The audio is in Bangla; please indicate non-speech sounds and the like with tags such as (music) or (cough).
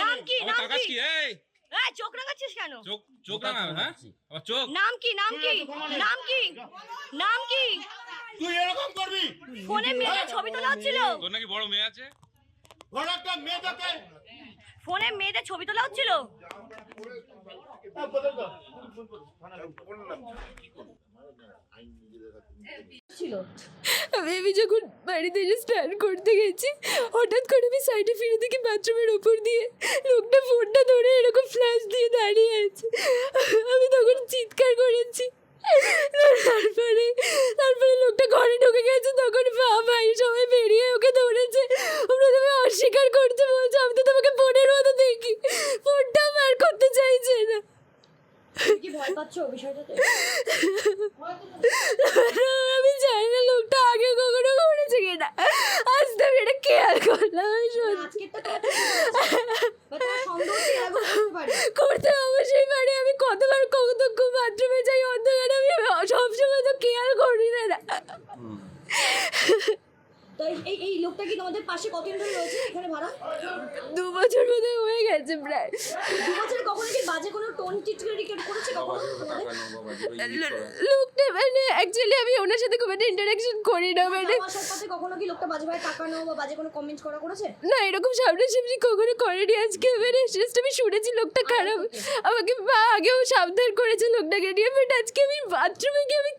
নাম কি? নাম কাকাজ কি? কি? চোখ রাখাচ্ছিস কেন? হ্যাঁ? চোখ নাম কি? নাম কি? নাম কি? নাম কি? করবি? ফোনে মেয়ের ছবি তোলা হচ্ছিল। তোর নাকি বড় মেয়ে আছে? ফোনে মেয়েদের ছবি তোলা হচ্ছিল? হ্যাঁ, ছিল আমি যখন বাড়িতে এসে স্নান করতে গেছি হঠাৎ করে আমি সাইডে ফিরে দেখি বাথরুমের ওপর দিয়ে লোকটা ফোনটা ধরে এরকম ফ্ল্যাশ দিয়ে দাঁড়িয়ে আছে। আমি তখন চিৎকার করেছি। তারপরে তারপরে লোকটা ঘরে ঢুকে গেছে তখন মা ভাই সবাই বেরিয়ে ওকে ধরেছে। প্রথমে অস্বীকার করতে বলছে আমি তো তোমাকে ফোনের মতো দেখি। ফোনটা বার করতে চাইছে না। কি ভয় পাচ্ছ বিষয়টাতে? (laughs) এরকম করতে অবশ্যই পারি। আমি কতবার কৌতুক বাথরুমে যাই অন্ধকারে আমি সবসময় তো কেয়ার করি না। এই- এই লোকটা কি তোমাদের পাশে কতদিন ধরে রয়েছে এখানে ভাড়া? দু বছর মধ্যে হয়ে গেছে প্রায় দু বছরে কখনো কি বাজে কোনো টোন টিটকারি করেছে কখনো লোকটা মানে অ্যাকচুয়ালি আমি ওনার সাথে খুব একটা ইন্টারাকশন করি না মানে কখনো কি লোকটা বাজে ভাবে বা বাজে কোনো কমেন্ট করা করেছে? না এরকম সামনাসামনি কখনো করেনি আজকে মানে জাস্ট আমি শুনেছি লোকটা খারাপ। আমাকে মা আগেও সাবধান করেছে লোকটাকে নিয়ে বাট আজকে আমি বাথরুমে গিয়ে আমি